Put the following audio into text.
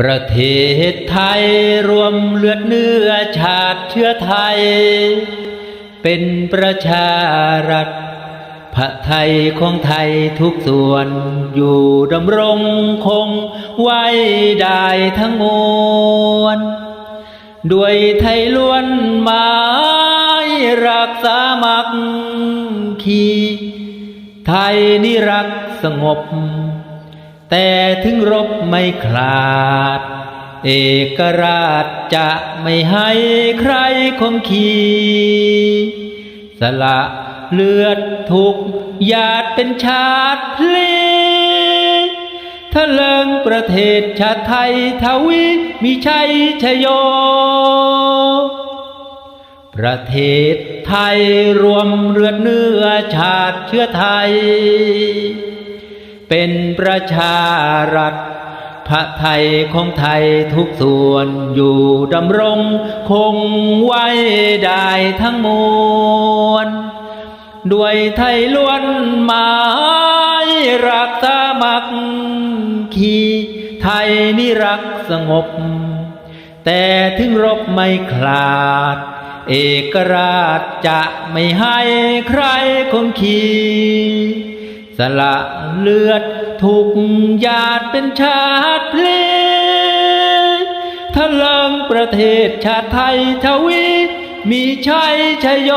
ประเทศไทยรวมเลือดเนื้อชาติเชื้อไทย เป็นประชารัฐพระไทยของไทยทุกส่วนอยู่ดำรงคงไว้ได้ทั้งมวลด้วยไทยล้วนหมายรักษามักคีไทยนี่รักสงบ แต่ถึงรบไม่ขลาด เอกราชจะไม่ให้ใครคมขีสละเลือดทุกหยาดเป็นชาติพลีทะเลิงประเทศชาติไทยทวีมีชัยชโย ประเทศไทยรวมเลือดเนื้อชาติเชื้อไทย เป็นประชารัฐพระไทยของไทยทุกส่วนอยู่ดำรงคงไว้ได้ทั้งมวลด้วยไทยล้วนหมายรักษามักคีไทยนี่รักสงบ แต่ถึงรบไม่ขลาด เอกราชจะไม่ให้ใครคมขี สละเลือดทุกหยาดเป็นชาติเพลงทะเลิงประเทศชาติไทยทวี มีชัยชยโย